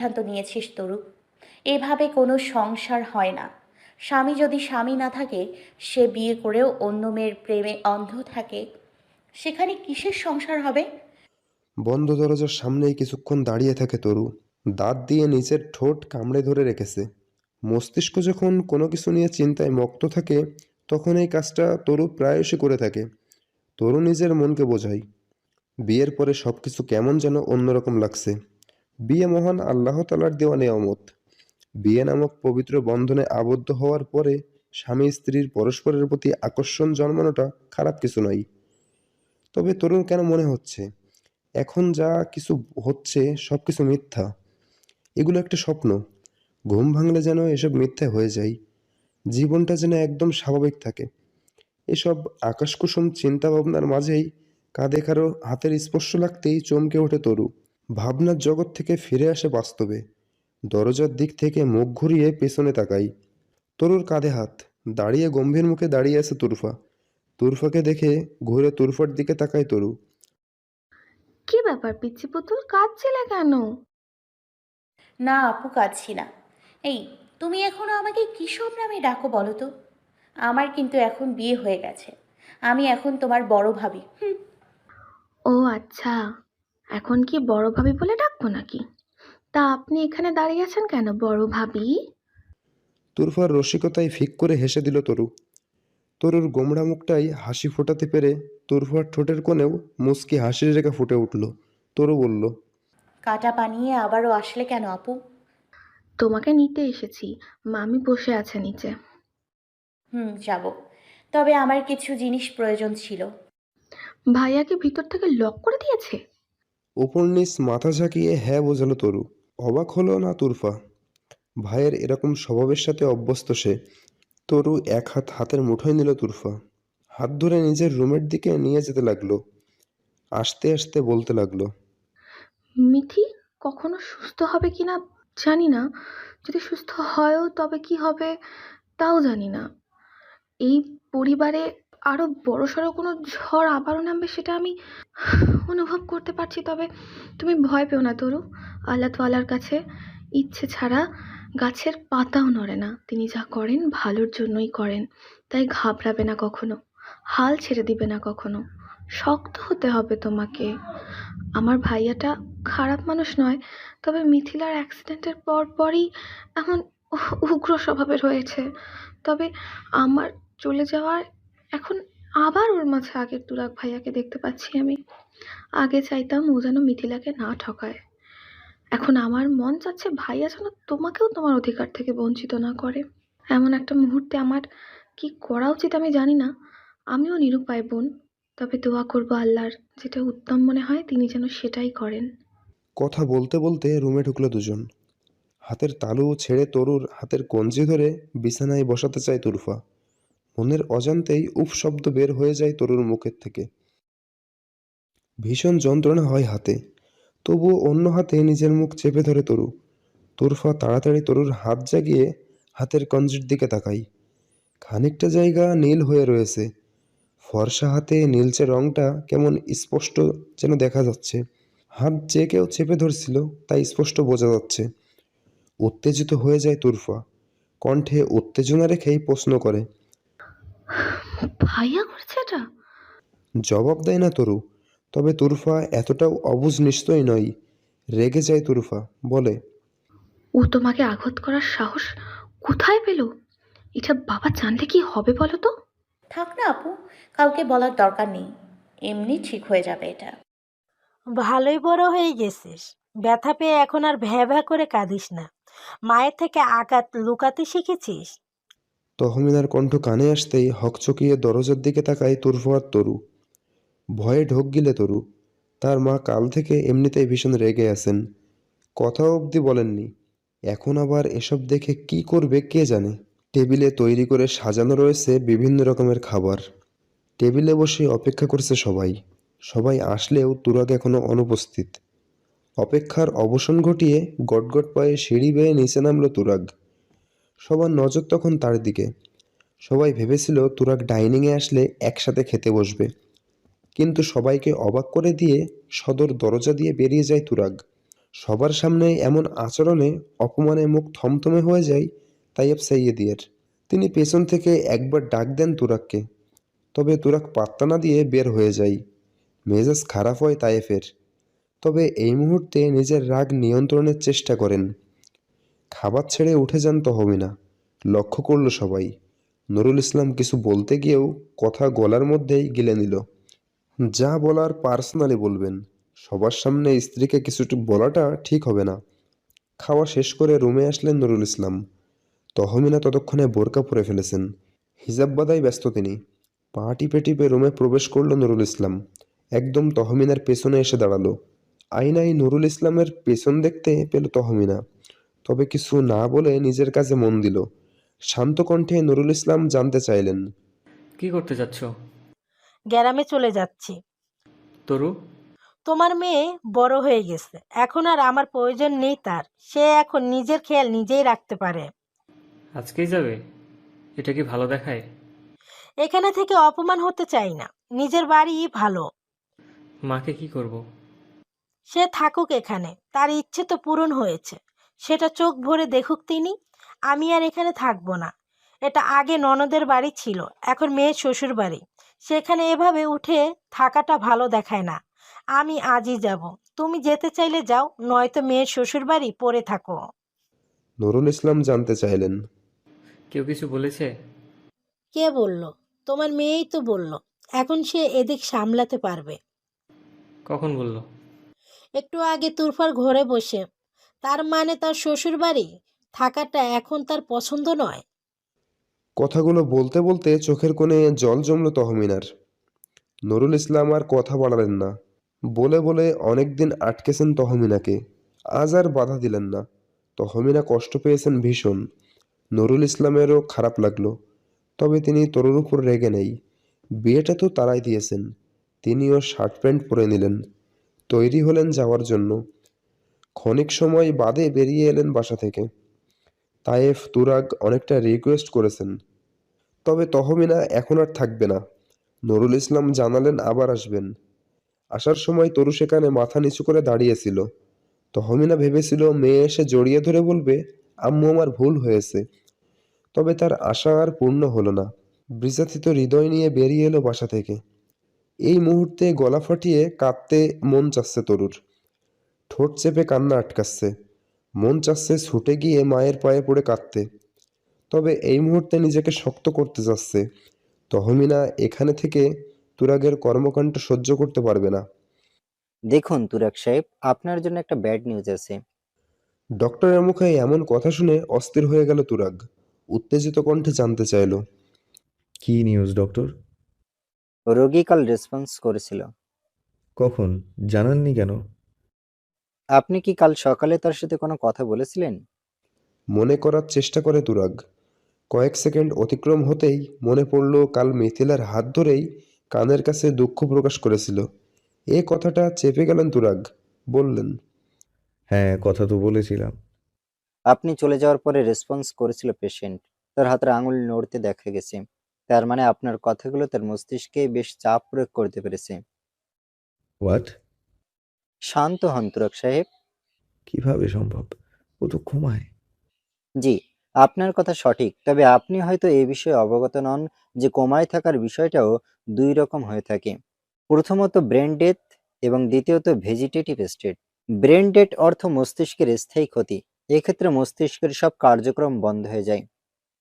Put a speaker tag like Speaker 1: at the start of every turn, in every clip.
Speaker 1: সিদ্ধান্ত নিয়েছিস তরু। এভাবে কোনো সংসার হয় না। স্বামী যদি স্বামী না থাকে, সে বিয়ে করেও অন্য মেয়ের প্রেমে অন্ধ থাকে। সেখানে কিসের সংসার হবে?
Speaker 2: বন্ধ দরজার সামনেই কিছুক্ষণ দাঁড়িয়ে থাকে তরু। দাঁত দিয়ে নিচের ঠোঁট কামড়ে ধরে রেখেছে। মস্তিষ্ক যখন কোনো কিছু নিয়ে চিন্তায় মক্ত থাকে, তখন এই কাজটা তরু প্রায়শই করে থাকে। তরু নিজের মনকে বোঝায়। বিয়ের পরে সব কিছু কেমন যেন অন্যরকম লাগছে। বিয়ে মহান আল্লাহ তালার দেওয়া নেয়ামত। বিয়ে নামক পবিত্র বন্ধনে আবদ্ধ হওয়ার পরে স্বামী স্ত্রীর পরস্পরের প্রতি আকর্ষণ জন্মানোটা খারাপ কিছু নয়। তবে তরুণ কেন মনে হচ্ছে? এখন যা কিছু হচ্ছে সব কিছু মিথ্যা। এগুলো একটা স্বপ্ন। ঘুম ভাঙলে যেন এসব মিথ্যা হয়ে যায়। জীবনটা যেন একদম স্বাভাবিক থাকে। এসব আকাশকুসুম চিন্তা ভাবনার মাঝেই কাঁধে কারও হাতের স্পর্শ লাগতেই চমকে ওঠে তরু। ভাবনার জগৎ থেকে ফিরে আসে বাস্তবে। দরজার দিক থেকে মুখ ঘুরিয়ে পেছনে তাকাই। তরুর কাঁধে হাত দাঁড়িয়ে গম্ভীর মুখে দাঁড়িয়ে আছে তুরফা। তুরফাকে দেখে ঘুরে তুরফার দিকে তাকায় তরু।
Speaker 3: কি ব্যাপার পিচ্ছি পুতুল কাঁদছিলে কেন?
Speaker 1: না আপু কাঁদছি না। এই তুমি এখনও আমাকে কিসব নামে ডাকো বলো তো? আমার কিন্তু এখন বিয়ে হয়ে গেছে। আমি এখন তোমার বড় ভাবি হুম।
Speaker 3: ও আচ্ছা। এখন কি বড় ভাবি বলে ডাকবো নাকি? তা আপনি এখানে দাঁড়িয়ে আছেন কেন বড় ভাবি?
Speaker 2: তুরফার রসিকতায় ফিক করে হেসে দিল তরু। তরুর গোমড়া মুখটাই হাসি ফোটাতে পেরে তুরফার ঠোঁটের কোণেও মুচকি হাসির রেখা ফুটে উঠল। তরু বলল
Speaker 1: কাটা পানিয়ে আবারও আসলে কেন আপু?
Speaker 3: তোমাকে নিতে এসেছি মামি বসে আছে নিচে।
Speaker 1: হুম যাব। তবে আমার কিছু জিনিস প্রয়োজন ছিল।
Speaker 3: ভাইয়াকে ভিতর থেকে লক করে দিয়েছে?
Speaker 2: উপর নিচ মাথা ঝাঁকিয়ে হ্যাঁ বোঝালো তরু। অবাক হলো না তুরফা? ভাইয়ের এরকম স্বভাবের সাথে অভ্যস্ত সে। তরু এক হাত হাতের মুঠোয় নিল তুরফা। হাত ধরে নিজের রুমের দিকে নিয়ে যেতে লাগল। আস্তে আস্তে বলতে লাগল,
Speaker 3: মিথি, কখনো সুস্থ হবে কি না জানি না। যদি সুস্থ হয়ও তবে কি হবে তাও জানি না। এই পরিবারে আরও বড়সড় কোনো ঝড় আবারও নামবে সেটা আমি অনুভব করতে পারছি, তবে তুমি ভয় পেও না তরু। আল্লাহ তালার কাছে ইচ্ছে ছাড়া গাছের পাতাও নড়ে না। তিনি যা করেন ভালোর জন্যই করেন, তাই ঘাবড়াবে না কখনো, হাল ছেড়ে দিবে না কখনো। শক্ত হতে হবে তোমাকে। আমার ভাইয়াটা খারাপ মানুষ নয়, তবে মিথিলার অ্যাক্সিডেন্টের পর পরই এমন উগ্র স্বভাবের হয়েছে। তবে আমার চলে যাওয়ার এখন আবার ওর মাঝে আগের তুরাগ ভাইয়াকে দেখতে পাচ্ছি আমি। আগে চাইতাম ও যেন মিথিলাকে না ঠকায়। এখন আমার মন চাচ্ছে ভাইয়া যেন তোমাকেও তোমার অধিকার থেকে বঞ্চিত না করে। এমন একটা মুহূর্তে আমার কি করা উচিত আমি জানি না। আমিও নিরুপায় বোন, তবে দোয়া করব আল্লাহর, যেটা উত্তম মনে হয় তিনি যেন সেটাই করেন।
Speaker 2: কথা বলতে বলতে রুমে ঢুকলো দুজন। হাতের তালু ছেড়ে তরুর হাতের কঞ্জি ধরে বিছানায় বসাতে চায় তুরফা। মনের অজান্তেই উফ শব্দ বের হয়ে যায় তরুর মুখের থেকে। ভীষণ যন্ত্রণা হয় হাতে। তবুও অন্য হাতে নিজের মুখ চেপে ধরে তরু। তুরফা তাড়াতাড়ি তরুর হাত জাগিয়ে হাতের কঞ্জির দিকে তাকাই। খানিকটা জায়গা নীল হয়ে রয়েছে। ফর্সা হাতে নীলচে রংটা কেমন স্পষ্ট যেন দেখা যাচ্ছে। হাত যে কেউ চেপে ধরছিল তাই স্পষ্ট বোঝা যাচ্ছে। উত্তেজিত হয়ে যায় তুরফা। কণ্ঠে উত্তেজনা রেখেই প্রশ্ন করে
Speaker 3: ভাইয়া করেছে এটা?
Speaker 2: জবাব দেয় না তরু তবে তুরফা এতটাও অবুজ নিশ্চয়ই নয়। রেগে যায় তুরফা বলে
Speaker 3: ও তোমাকে আঘাত করার সাহস কোথায় পেল? এটা বাবা জানলে কি হবে বলো তো?
Speaker 1: থাক না আপু কাউকে বলার দরকার নেই। এমনি ঠিক হয়ে যাবে এটা।
Speaker 4: ভালোই বড় হয়ে গেছিস। ব্যথা পেয়ে এখন আর ভ্যা ভ্যা করে কাঁদিস না। মায়ের থেকে আঘাত লুকাতে শিখেছিস?
Speaker 2: তহমিনার কণ্ঠ কানে আসতেই হকচকিয়ে দরজার দিকে তাকায় তুরফা তরু। ভয়ে ঢোক গিলে তরু। তার মা কাল থেকে এমনিতেই ভীষণ রেগে আছেন। কথা অবধি বলেননি। এখন আবার এসব দেখে কি করবে কে জানে? টেবিলে তৈরি করে সাজানো রয়েছে বিভিন্ন রকমের খাবার। টেবিলে বসে অপেক্ষা করছে সবাই। সবাই আসলেও তুরাগ এখনও অনুপস্থিত। অপেক্ষার অবসান ঘটিয়ে গটগট পায়ে সিঁড়ি বেয়ে নিচে নামলো তুরাগ। সবার নজর তখন তার দিকে। সবাই ভেবেছিল তুরাগ ডাইনিংয়ে আসলে একসাথে খেতে বসবে। কিন্তু সবাইকে অবাক করে দিয়ে সদর দরজা দিয়ে বেরিয়ে যায় তুরাগ। সবার সামনে এমন আচরণে অপমানে মুখ থমথমে হয়ে যায় তাইয়েব সাইয়েদিয়ার তিনি পেছন থেকে একবার ডাক দেন তুরাককে তবে তুরাক পাত্তা না দিয়ে বের হয়ে যায়। মেজাজ খারাপ হয় তায়েফের তবে এই মুহূর্তে নিজের রাগ নিয়ন্ত্রণের চেষ্টা করেন। খাবার ছেড়ে উঠে যান তহমিনা লক্ষ্য করল সবাই। নুরুল ইসলাম কিছু বলতে গিয়েও কথা গলার মধ্যেই গিলে নিল। যা বলার পার্সোনালি বলবেন। সবার সামনে স্ত্রীকে কিছুটা বলাটা ঠিক হবে না। খাওয়া শেষ করে রুমে আসলেন নুরুল ইসলাম। তহমিনা ততক্ষণে বোরকা পরে ফেলেছেন। হিজাব বাদায় ব্যস্ত তিনি। পা টিপে টিপে রুমে প্রবেশ করল নুরুল ইসলাম। একদম তহমিনার পেছনে এসে দাঁড়াল। আয়নায় নুরুল ইসলামের পেছন দেখতে পেল তহমিনা। তবে কিছু না বলে নিজের কাজে মন দিল। শান্ত কণ্ঠে নুরুল ইসলাম জানতে চাইলেন
Speaker 5: কি করতে যাচ্ছ
Speaker 4: গ্রামে চলে যাচ্ছি।
Speaker 5: তরু?
Speaker 4: তোমার মেয়ে বড় হয়ে গেছে। এখন আর আমার প্রয়োজন নেই তার। সে এখন নিজের খেয়াল নিজেই রাখতে পারে।
Speaker 5: আজকেই যাবে? এটা কি ভালো দেখায়?
Speaker 4: এখানে থেকে অপমান হতে চাই না। নিজের বাড়ি ভালো।
Speaker 5: মাকে কি করব।
Speaker 4: সে থাকুক এখানে। তার ইচ্ছে তো পূরণ হয়েছে। সেটা চোখ ভরে দেখুক তিনি আমি আর এখানে থাকব না। এটা আগে ননদের বাড়ি ছিল এখন মেয়ের শ্বশুর বাড়ি। সেখানে এভাবে উঠে থাকাটা ভালো দেখায় না। আমি আজই যাব। তুমি যেতে চাইলে যাও নয়তো মেয়ের শ্বশুর বাড়ি পড়ে থাকো।
Speaker 2: নুরুল ইসলাম জানতে চাইলেন।
Speaker 5: কেউ কিছু বলেছে?
Speaker 4: কে বলল? তোমার মেয়েই তো বলল। এখন সে এদিক সামলাতে পারবে।
Speaker 5: কখন বলল?
Speaker 4: একটু আগে তুরফার ঘরে বসে তার মানে তার শ্বশুর বাড়ি থাকাটা এখন তার পছন্দ নয়।
Speaker 2: কথাগুলো বলতে বলতে চোখের কোণে জল জমল তহমিনার। নুরুল ইসলাম আর কথা বাড়ালেন না। বলে বলে অনেকদিন আটকেছেন তহমিনাকে। আজ আর বাধা দিলেন না। তহমিনা কষ্ট পেয়েছেন ভীষণ। নুরুল ইসলামেরও খারাপ লাগল। তবে তিনি তরুর উপর রেগে নেই। বিয়েটা তো তারাই দিয়েছেন। তিনিও শার্ট প্যান্ট পরে নিলেন। তৈরি হলেন যাওয়ার জন্য। ক্ষণিক সময় বাদে বেরিয়ে এলেন বাসা থেকে। তায়েফ তুরাগ অনেকটা রিকোয়েস্ট করেছেন। তবে তহমিনা এখন আর থাকবে না। নুরুল ইসলাম জানালেন আবার আসবেন। আসার সময় তরু সেখানে মাথা নিচু করে দাঁড়িয়েছিল তহমিনা ভেবেছিল মেয়ে এসে জড়িয়ে ধরে বলবে, আম্মু আমার ভুল হয়েছে। তবে তার আশা আর পূর্ণ হলো না। বিজাতিত হৃদয় নিয়ে বেরিয়ে এলো বাসা থেকে। এই মুহূর্তে গলা ফাটিয়ে কাঁদতে মন চাচ্ছে তরুর। ঠোঁট চেপে কান্না আটকাচ্ছে। মন চাচ্ছে ছুটে গিয়ে মায়ের পায়ে পড়ে কাঁদতে। তবে এই মুহূর্তে নিজেকে শক্ত করতে যাচ্ছে। তহমিনা এখানে থেকে তুরাগের কর্মকাণ্ড সহ্য করতে পারবে না।
Speaker 6: দেখুন তুরাগ সাহেব আপনার জন্য একটা ব্যাড নিউজ আছে।
Speaker 2: ডক্টরের মুখে এমন কথা শুনে অস্থির হয়ে গেল তুরাগ। উত্তেজিত কণ্ঠে জানতে চাইল
Speaker 7: কি নিউজ ডক্টর
Speaker 6: রোগী কাল রেসপন্স করেছিল।
Speaker 7: কখন? জানাননি কেন?
Speaker 6: আপনি কি কাল সকালে তার সাথে কোনো কথা বলেছিলেন?
Speaker 2: মনে করার চেষ্টা করে তুরাগ কয়েক সেকেন্ড অতিক্রম হতেই মনে পড়ল কাল মিথিলার হাত ধরেই কানের কাছে দুঃখ প্রকাশ করেছিল। এ কথাটা চেপে গেলেন তুরাগ বললেন
Speaker 7: হ্যাঁ কথা তো বলেছিলাম।
Speaker 6: আপনি চলে যাওয়ার পরে রেসপন্স করেছিল পেশেন্ট। তার হাতের আঙুল নড়তে দেখা গেছে। তার মানে আপনার কথাগুলো তার মস্তিষ্কে বেশ চাপ প্রয়োগ করতে পেরেছে।
Speaker 7: হোয়াট
Speaker 6: শান্ত হন তুরাক সাহেব।
Speaker 7: কীভাবে সম্ভব? ও তো ঘুমায়।
Speaker 6: জি আপনার কথা সঠিক তবে আপনি হয়তো এই বিষয়ে অবগত নন যে কোমায় থাকার বিষয়টাও দুই রকম হয়ে থাকে। প্রথমত ব্রেন ডেথ এবং দ্বিতীয়ত ভেজিটেটিভ স্টেট। ব্রেন ডেট অর্থ মস্তিষ্কের স্থায়ী ক্ষতি এক্ষেত্রে মস্তিষ্কের সব কার্যক্রম বন্ধ হয়ে যায়।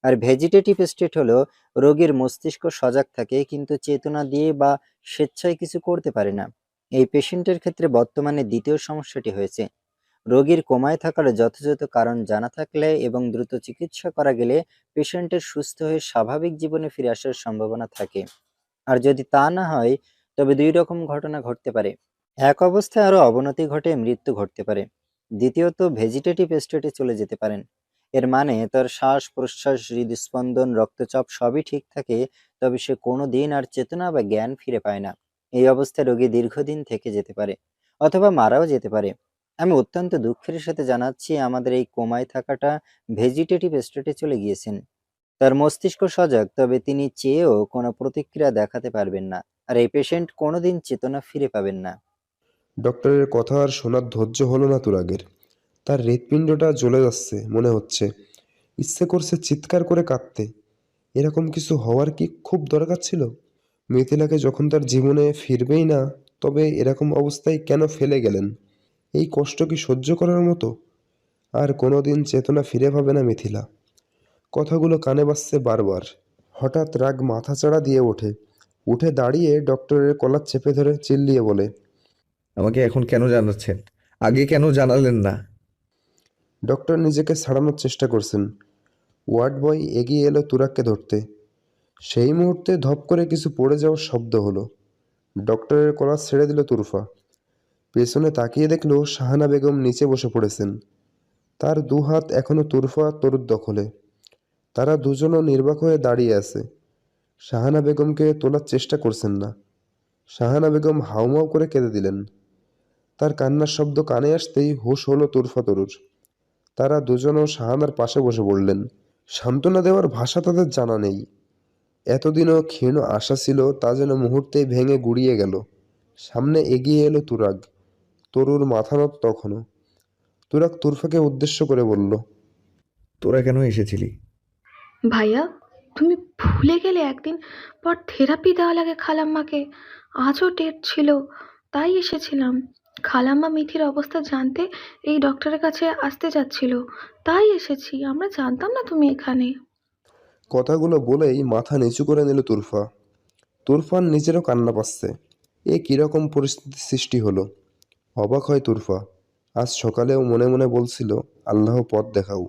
Speaker 6: আর ভেজিটেটিভ স্টেট হলো রোগীর মস্তিষ্ক সজাগ থাকে কিন্তু চেতনা দিয়ে বা স্বেচ্ছায় কিছু করতে পারে না। এই পেশেন্টের ক্ষেত্রে বর্তমানে দ্বিতীয় সমস্যাটি হয়েছে। রোগীর কোমায় থাকার যথাযথ কারণ জানা থাকলে এবং দ্রুত চিকিৎসা করা গেলে পেশেন্টের সুস্থ হয়ে স্বাভাবিক জীবনে ফিরে আসার সম্ভাবনা থাকে। আর যদি তা না হয়, তবে দুই রকম ঘটনা ঘটতে পারে। এক অবস্থায় আরও অবনতি ঘটে, মৃত্যু ঘটতে পারে। দ্বিতীয়ত, ভেজিটেটিভ স্টেটে চলে যেতে পারেন। এর মানে তার শ্বাস, প্রশ্বাস, হৃদস্পন্দন, রক্তচাপ সবই ঠিক থাকে, তবে সে কোনো দিন আর চেতনা বা জ্ঞান ফিরে পায় না। এই অবস্থায় রোগী দীর্ঘদিন থেকে যেতে পারে অথবা মারাও যেতে পারে। আমি অত্যন্ত দুঃখের সাথে জানাচ্ছি আমাদের এই কোমায় থাকাটা ভেজিটেটিভ স্টেটে চলে গিয়েছেন। তার মস্তিষ্ক সজাগ, তবে তিনি চেয়েও কোনো প্রতিক্রিয়া দেখাতে পারবেন না আর এই পেশেন্ট কোনোদিন চেতনা ফিরে পাবেন না।
Speaker 2: ডক্টরের কথা আর শোনার ধৈর্য হলো না তুরাগের। তার হৃৎপিণ্ডটা জ্বলে যাচ্ছে, মনে হচ্ছে। ইচ্ছে করছে চিৎকার করে কাঁদতে এরকম কিছু হওয়ার কি খুব দরকার ছিল? মিথিলাকে যখন তার জীবনে ফিরবেই না তবে এরকম অবস্থায় কেন ফেলে গেলেন? এই কষ্ট কি সহ্য করার মতো? আর কোনোদিন চেতনা ফিরে পাবে না মিথিলা। কথাগুলো কানে বাজছে বারবার। হঠাৎ রাগ মাথাচাড়া দিয়ে ওঠে। উঠে দাঁড়িয়ে ডক্টরের কলার চেপে ধরে চিল্লিয়ে বলে
Speaker 7: আমাকে এখন কেন জানাচ্ছেন? আগে কেন জানালেন না?
Speaker 2: ডক্টর নিজেকে ছাড়ানোর চেষ্টা করছেন। ওয়ার্ড বয় এগিয়ে এলো তুরাককে ধরতে। সেই মুহূর্তে ধপ করে কিছু পড়ে যাওয়ার শব্দ হলো। ডক্টরের কলার ছেড়ে দিল তুরফা। পেছনে তাকিয়ে দেখল শাহানা বেগম নিচে বসে পড়েছেন। তার দু হাত এখনও তুরফা তরুর দখলে। তারা দুজনও নির্বাক হয়ে দাঁড়িয়ে আছে। শাহানা বেগমকে তোলার চেষ্টা করছেন না। শাহানা বেগম হাউমাউ করে কেঁদে দিলেন। তার কান্নার শব্দ কানে আসতেই হুশ হলো তুরফা তরুর। তারা দুজনও শাহানার পাশে বসে পড়লেন। সান্ত্বনা দেওয়ার ভাষা তাদের জানা নেই। এতদিনও ক্ষীণ আশা ছিল তা যেন মুহূর্তেই ভেঙে গুড়িয়ে গেল। সামনে এগিয়ে এলো তুরাগ। তরুর মাথা নত তখনও তুরাগ তুরফাকে উদ্দেশ্য করে বলল
Speaker 7: তোরা কেন এসেছিলি?
Speaker 3: ভাইয়া তুমি ভুলে গেলে একদিন। পর থেরাপি দেওয়া লাগে খালাম্মাকে। আজও ডেট ছিল তাই এসেছিলাম। খালাম্মা মিথির অবস্থা জানতে এই ডক্টরের কাছে আসতে যাচ্ছিল। তাই এসেছি আমরা জানতাম না তুমি এখানে।
Speaker 2: কথাগুলো বলেই মাথা নিচু করে নিল তুরফা। তুরফান নিজেরও কান্না পাচ্ছে। এ কীরকম পরিস্থিতি সৃষ্টি হলো? অবাক হয় তুরফা। আজ সকালেও মনে মনে বলছিল, আল্লাহ পথ দেখাও।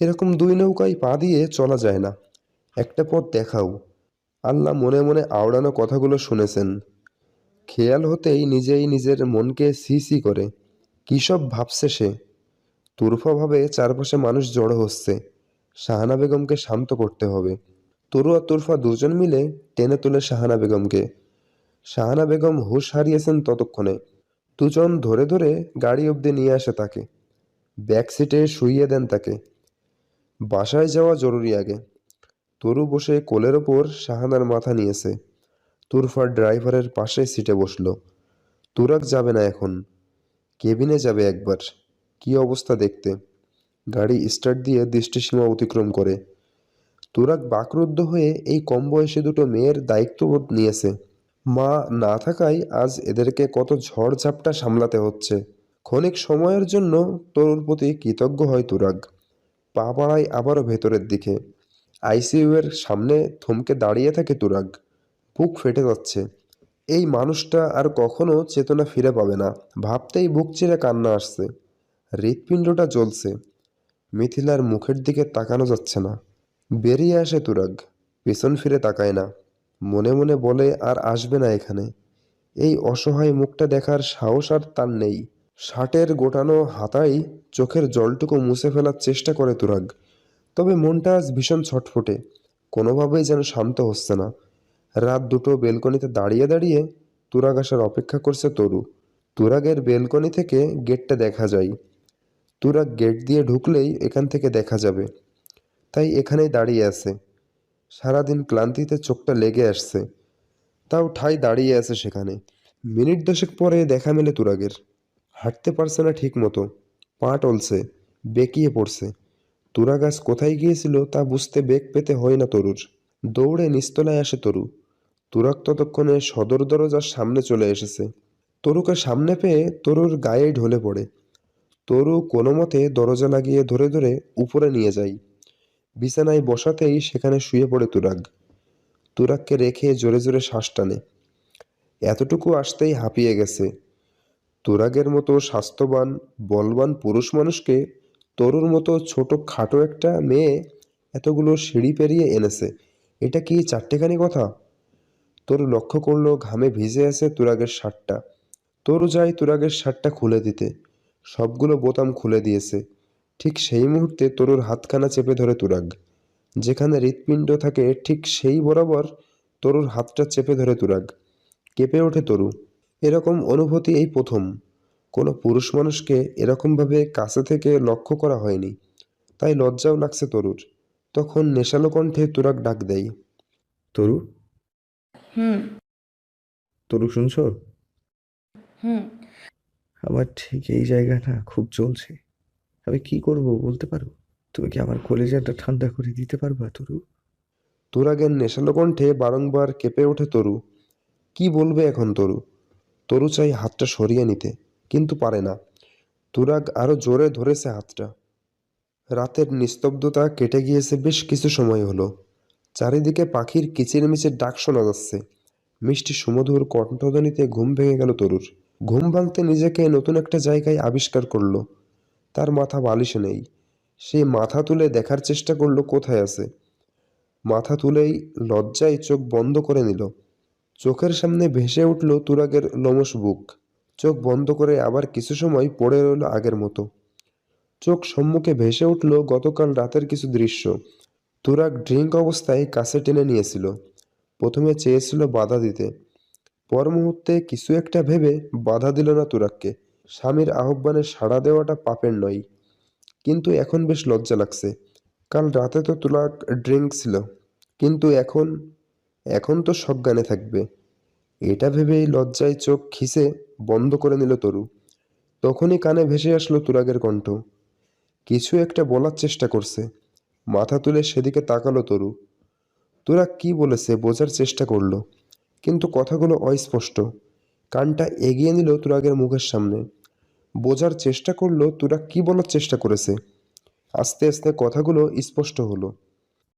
Speaker 2: এরকম দুই নৌকায় পা দিয়ে চলা যায় না। একটা পথ দেখাও। আল্লাহ মনে মনে আওড়ানো কথাগুলো শুনেছেন। খেয়াল হতেই নিজেই নিজের মনকে সি সি করে। কী সব ভাবছে সে? তুরফা ভাবে চারপাশে মানুষ জড়ো হচ্ছে। শাহানা বেগমকে শান্ত করতে হবে। তরু আর তুরফা দুজন মিলে টেনে তোলে শাহানা বেগমকে। শাহানা বেগম হুঁশ হারিয়েছেন ততক্ষণে। দুজন ধরে ধরে গাড়ি অবধি নিয়ে আসে তাকে। ব্যাক সিটে শুইয়ে দেন তাকে। বাসায় যাওয়া জরুরি আগে। তরু বসে কোলের ওপর শাহানার মাথা নিয়েছে। তুরফার ড্রাইভারের পাশে সিটে বসল। তুরাক যাবে না এখন। কেবিনে যাবে একবার। কি অবস্থা দেখতে? গাড়ি স্টার্ট দিয়ে দৃষ্টিসীমা অতিক্রম করে। তুরাক বাকরুদ্ধ হয়ে এই কম বয়সে দুটো মেয়ের দায়িত্ববোধ নিয়েছে। মা না থাকায় আজ এদেরকে কত ঝড় ঝাপটা সামলাতে হচ্ছে। ক্ষণিক সময়ের জন্য তরুর প্রতি কৃতজ্ঞ হয় তুরাগ। পা বাড়ায় আবারও ভেতরের দিকে। আইসিইউ এর সামনে থমকে দাঁড়িয়ে থাকে তুরাগ। বুক ফেটে যাচ্ছে। এই মানুষটা আর কখনো চেতনা ফিরে পাবে না। ভাবতেই বুক চিরে কান্না আসছে। হৃৎপিণ্ডটা জ্বলছে। মিথিলার মুখের দিকে তাকানো যাচ্ছে না। বেরিয়ে আসে তুরাগ, পেছন ফিরে তাকায় না। মনে মনে বলে, আর আসবে না এখানে। এই অসহায় মুখটা দেখার সাহস আর তার নেই। শার্টের গোটানো হাতাই চোখের জলটুকু মুছে ফেলার চেষ্টা করে তুরাগ। তবে মনটা আজ ভীষণ ছটফটে। কোনোভাবেই যেন শান্ত হচ্ছে না। রাত দুটো বেলকনিতে দাঁড়িয়ে দাঁড়িয়ে তুরাগ আসার অপেক্ষা করছে তরু। তুরাগের বেলকনি থেকে গেটটা দেখা যায়। তুরাগ গেট দিয়ে ঢুকলেই এখান থেকে দেখা যাবে। তাই এখানেই দাঁড়িয়ে আছে। সারাদিন ক্লান্তিতে চোখটা লেগে আসছে। তাও ঠাই দাঁড়িয়ে আছে সেখানে। মিনিট দশেক পরে দেখা মেলে তুরাগের। হাঁটতে পারছে না ঠিক মতো পা টলছে, বেঁকিয়ে পড়ছে। তুরাগ আজ কোথায় গিয়েছিল তা বুঝতে বেগ পেতে হয় না তরুর। দৌড়ে নিস্তলায় আসে তরু। তুরাগ ততক্ষণে সদর দরজার সামনে চলে এসেছে। তরুকে সামনে পেয়ে তরুর গায়ে ঢলে পড়ে। তরু কোনো মতে দরজা লাগিয়ে ধরে ধরে উপরে নিয়ে যাই। বিছানায় বসাতেই সেখানে শুয়ে পড়ে তুরাগ। তুরাগকে রেখে জোরে জোরে শ্বাস টানে। এতটুকু আসতেই হাঁপিয়ে গেছে। তুরাগের মতো স্বাস্থ্যবান, বলবান পুরুষ মানুষকে তরুর মতো ছোট খাটো একটা মেয়ে এতগুলো সিঁড়ি পেরিয়ে এনেছে। এটা কি চারটেখানি কথা? তরু লক্ষ্য করল ঘামে ভিজে আছে তুরাগের শার্টটা। তরু যায় তুরাগের শার্টটা খুলে দিতে। সবগুলো বোতাম খুলে দিয়েছে। ঠিক সেই মুহূর্তে তরুর হাতখানা চেপে ধরে তুরাগ। যেখানে হৃৎপিণ্ড থাকে ঠিক সেই বরাবর তরুর হাতটা চেপে ধরে তুরাগ। কেঁপে ওঠে তরু। এরকম অনুভূতি এই প্রথম। কোনো পুরুষ মানুষকে এরকমভাবে কাছে থেকে লক্ষ্য করা হয়নি। তাই লজ্জাও লাগছে তরুর। তখন নেশালো কণ্ঠে তুরাগ ডাক দেয়
Speaker 7: তরু?
Speaker 1: হুম।
Speaker 7: তরু শুনছো?
Speaker 1: হুম।
Speaker 7: আমার ঠিক এই জায়গাটা খুব জ্বলছে। আমি কি করব বলতে পারো? তুমি কি আমার কলেজাটা ঠান্ডা করে দিতে পারবা, তরু?
Speaker 2: তুরাগের নেশালো কণ্ঠে বারংবার কেঁপে ওঠে তরু। কি বলবে এখন তরু? তরু চাই হাতটা সরিয়ে নিতে, কিন্তু পারে না। তুরাগ আরও জোরে ধরেছে হাতটা। রাতের নিস্তব্ধতা কেটে গিয়েছে বেশ কিছু সময় হলো। চারিদিকে পাখির কিচিরমিচির ডাক শোনা যাচ্ছে। মিষ্টি সুমধুর কণ্ঠধ্বনিতে ঘুম ভেঙে গেল তরুর। ঘুম ভাঙতে নিজেকে নতুন একটা জায়গায় আবিষ্কার করল। তার মাথা বালিশে নেই। সে মাথা তুলে দেখার চেষ্টা করল কোথায় আছে। মাথা তুলেই লজ্জায় চোখ বন্ধ করে নিল। চোখের সামনে ভেসে উঠল তুরাগের লোমশ বুক। চোখ বন্ধ করে আবার কিছু সময় পড়ে রইল আগের মতো। চোখ সম্মুখে ভেসে উঠল গতকাল রাতের কিছু দৃশ্য। তুরাগ ড্রিঙ্ক অবস্থায় কাছে টেনে নিয়েছিল। প্রথমে চেয়েছিল বাধা দিতে। পর মুহূর্তে কিছু একটা ভেবে বাধা দিল না তুরাগকে। স্বামীর আহ্বানে সাড়া দেওয়াটা পাপের নয়। কিন্তু এখন বেশ লজ্জা লাগছে। কাল রাতে তো তুরাগ ড্রিঙ্ক ছিল। কিন্তু এখন এখন তো সজ্ঞানে থাকবে। এটা ভেবেই লজ্জায় চোখ খিসে বন্ধ করে নিল তরু। তখনই কানে ভেসে আসলো তুরাগের কণ্ঠ। কিছু একটা বলার চেষ্টা করছে। মাথা তুলে সেদিকে তাকালো তরু। তুরাগ কি বলেছে বোঝার চেষ্টা করল। কিন্তু কথাগুলো অস্পষ্ট। কানটা এগিয়ে নিল তুরাগের মুখের সামনে। বোঝার চেষ্টা করল তুরাগ কি বলার চেষ্টা করেছে। আস্তে আস্তে কথাগুলো স্পষ্ট হলো।